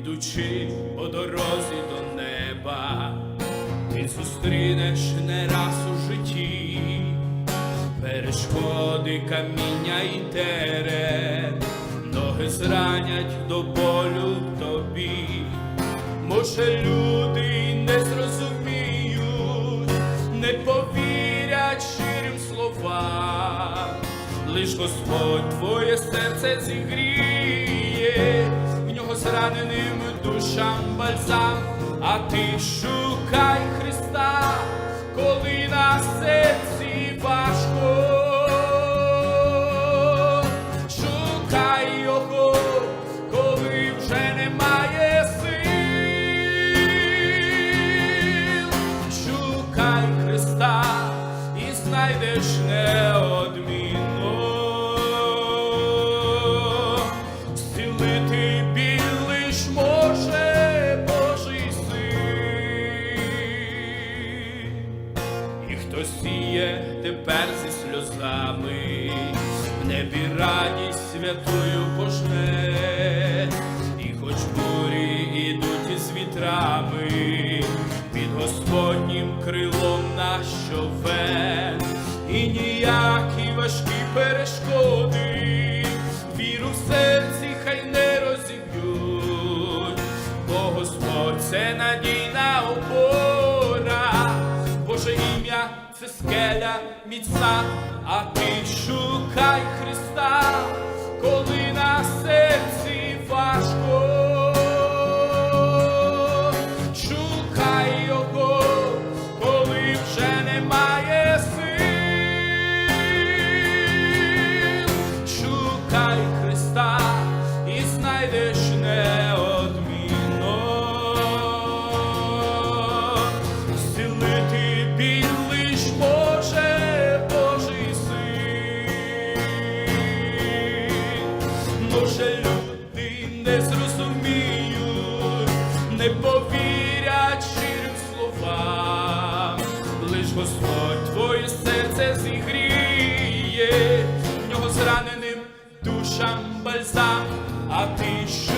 ідучи по дорозі до неба, ти зустрінеш не раз у житті, перешкоди, каміння і терен, ноги зранять до болю тобі. Може, люди не зрозуміють, не повірять щирим словам, лиш Господь твоє серце зігріє, зраненим душам бальзам, а ти шукай Христа, коли на серці важко. Сльозами, в небі радість святою пожне, і хоч бурі ідуть із вітрами, під Господнім крилом наш човен, і ніякі важкі перешкоди, віру в серці хай не розіб'ють, бо Господь це надійна опора. Це скеля міцна, а ти шукай Христа, коли на серці важко. Шукай його, коли вже немає сил. Шукай Христа і знайдеш неодмінно. Не зрозуміють, не повірять щирим словам, лиш Господь твоє серце зігріє, в нього зраненим душам бальзам, а ти шукай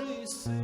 Please.